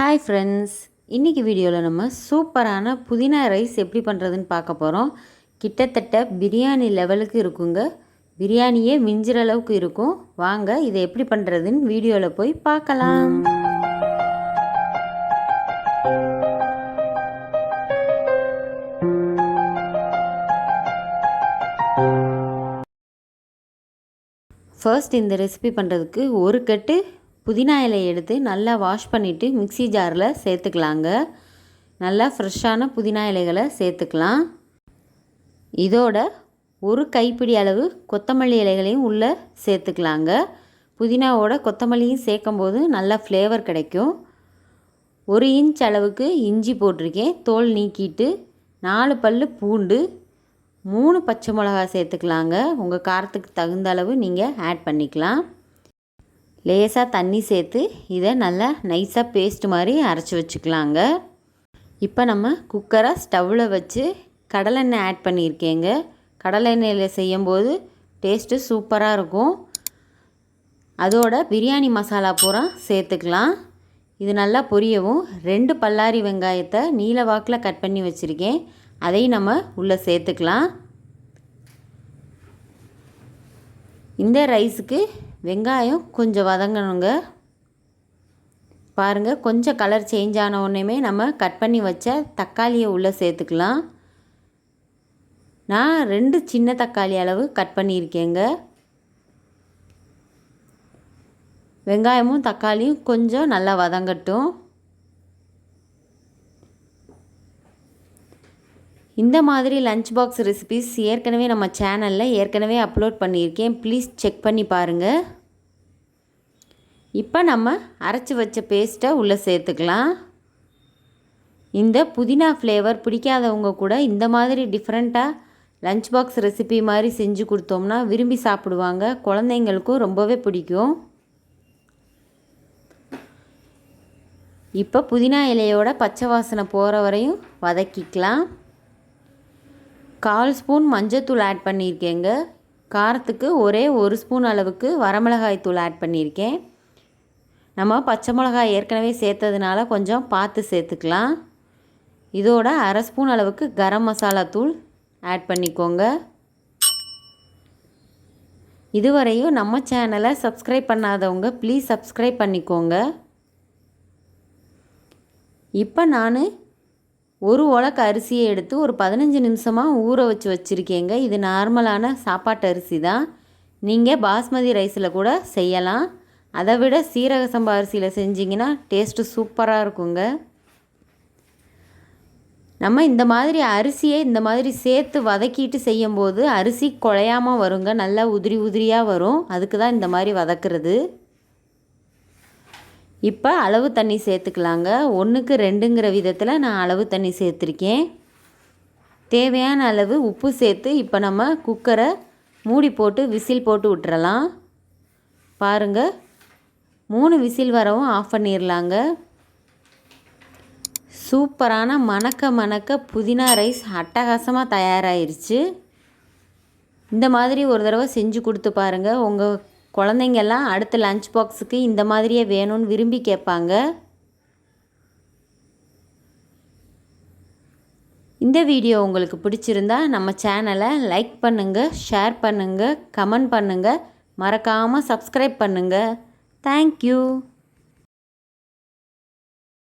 Hi friends இன்றைக்கி வீடியோவில் நம்ம சூப்பரான புதினா ரைஸ் எப்படி பண்ணுறதுன்னு பார்க்க போகிறோம் கிட்டத்தட்ட பிரியாணி லெவலுக்கு இருக்குங்க. பிரியாணியே மிஞ்சிற அளவுக்கு இருக்கும். வாங்க இதை எப்படி பண்ணுறதுன்னு வீடியோவில் போய் பார்க்கலாம். ஃபர்ஸ்ட் இந்த ரெசிபி பண்ணுறதுக்கு ஒரு கட்டு புதினா இலையை எடுத்து நல்லா வாஷ் பண்ணிவிட்டு மிக்சி ஜாரில் சேர்த்துக்கலாங்க. நல்லா ஃப்ரெஷ்ஷான புதினா இலைகளை சேர்த்துக்கலாம். இதோட ஒரு கைப்பிடி அளவு கொத்தமல்லி இலைகளையும் உள்ளே சேர்த்துக்கலாங்க. புதினாவோட கொத்தமல்லியும் சேர்க்கும்போது நல்லா ஃப்ளேவர் கிடைக்கும். ஒரு இன்ச் அளவுக்கு இஞ்சி போட்டிருக்கேன். தோல் நீக்கிட்டு நாலு பல் பூண்டு மூணு பச்சை மிளகா சேர்த்துக்கலாங்க. உங்கள் காரத்துக்கு தகுந்த அளவு நீங்கள் ஆட் பண்ணிக்கலாம். லேசாக தண்ணி சேர்த்து இதை நல்லா நைஸாக பேஸ்ட் மாதிரி அரைச்சி வச்சுக்கலாங்க. இப்போ நம்ம குக்கரை ஸ்டவ்வில் வச்சு கடலெண்ணெய் ஆட் பண்ணியிருக்கேங்க. கடலெண்ணெயில் செய்யும்போது டேஸ்ட்டு சூப்பராக இருக்கும். அதோட பிரியாணி மசாலா பூரா சேர்த்துக்கலாம். இது நல்லா பொரியவும். ரெண்டு பல்லாரி வெங்காயத்தை நீல வாக்கில் கட் பண்ணி வச்சுருக்கேன். அதையும் நம்ம உள்ளே சேர்த்துக்கலாம். இந்த ரைஸுக்கு வெங்காயம் கொஞ்சம் வதங்கணுங்க. பாருங்கள் கொஞ்சம் கலர் சேஞ்ச் ஆன உடனேமே நம்ம கட் பண்ணி வச்ச தக்காளியை உள்ளே சேர்த்துக்கலாம். நான் ரெண்டு சின்ன தக்காளி அளவு கட் பண்ணியிருக்கேங்க. வெங்காயமும் தக்காளியும் கொஞ்சம் நல்லா வதங்கட்டும். இந்த மாதிரி லஞ்ச் பாக்ஸ் ரெசிபிஸ் ஏற்கனவே நம்ம சேனலில் ஏற்கனவே அப்லோட் பண்ணியிருக்கேன். ப்ளீஸ் செக் பண்ணி பாருங்கள் இப்போ நம்ம அரைச்சி வச்ச பேஸ்ட்டை உள்ளே சேர்த்துக்கலாம். இந்த புதினா ஃப்ளேவர் பிடிக்காதவங்க கூட இந்த மாதிரி டிஃப்ரெண்ட்டாக லஞ்ச் பாக்ஸ் ரெசிபி மாதிரி செஞ்சு கொடுத்தோம்னா விரும்பி சாப்பிடுவாங்க. குழந்தைங்களுக்கும் ரொம்பவே பிடிக்கும். இப்போ புதினா இலையோட பச்சை வாசனை போகிற வரையும் வதக்கிக்கலாம். கால் ஸ்பூன் மஞ்சத்தூள் ஆட் பண்ணியிருக்கேங்க. காரத்துக்கு ஒரே ஒரு ஸ்பூன் அளவுக்கு வரமிளகாய் தூள் ஆட் பண்ணியிருக்கேன். நம்ம பச்சை மிளகாய் ஏற்கனவே சேர்த்ததுனால கொஞ்சம் பார்த்து சேர்த்துக்கலாம். இதோட அரை ஸ்பூன் அளவுக்கு கரம் மசாலா தூள் ஆட் பண்ணிக்கோங்க. இதுவரையும் நம்ம சேனலை சப்ஸ்கிரைப் பண்ணாதவங்க ப்ளீஸ் சப்ஸ்கிரைப் பண்ணிக்கோங்க. இப்போ நான் ஒரு உலக்கு அரிசியை எடுத்து ஒரு பதினஞ்சு நிமிஷமாக ஊற வச்சு வச்சுருக்கேங்க. இது நார்மலான சாப்பாட்டு அரிசி தான். நீங்கள் பாஸ்மதி ரைஸில் கூட செய்யலாம். அதை விட சீரக சம்பா அரிசியில் செஞ்சிங்கன்னா டேஸ்ட்டு சூப்பராக இருக்குங்க. நம்ம இந்த மாதிரி அரிசியை இந்த மாதிரி சேர்த்து வதக்கிட்டு செய்யும்போது அரிசி குழையாமல் வருங்க. நல்லா உதிரி உதிரியாக வரும். அதுக்கு தான் இந்த மாதிரி வதக்குறது. இப்போ அளவு தண்ணி சேர்த்துக்கலாங்க. ஒன்றுக்கு ரெண்டுங்கிற விதத்தில் நான் அளவு தண்ணி சேர்த்துருக்கேன். தேவையான அளவு உப்பு சேர்த்து இப்போ நம்ம குக்கரை மூடி போட்டு விசில் போட்டு விட்டுறலாம். பாருங்கள் மூணு விசில் வரவும் ஆஃப் பண்ணிடலாங்க சூப்பரான மணக்க மணக்க புதினா ரைஸ் அட்டகாசமாக தயாராகிருச்சு இந்த மாதிரி ஒரு தடவை செஞ்சு கொடுத்து பாருங்கள் உங்கள் குழந்தைங்கெல்லாம் அடுத்த லஞ்ச் பாக்ஸுக்கு இந்த மாதிரியே வேணும்னு விரும்பி கேட்பாங்க. இந்த வீடியோ உங்களுக்கு பிடிச்சிருந்தா நம்ம சேனலை லைக் பண்ணுங்கள் ஷேர் பண்ணுங்கள் கமெண்ட் பண்ணுங்கள் மறக்காமல் சப்ஸ்கிரைப் பண்ணுங்கள் தேங்க்யூ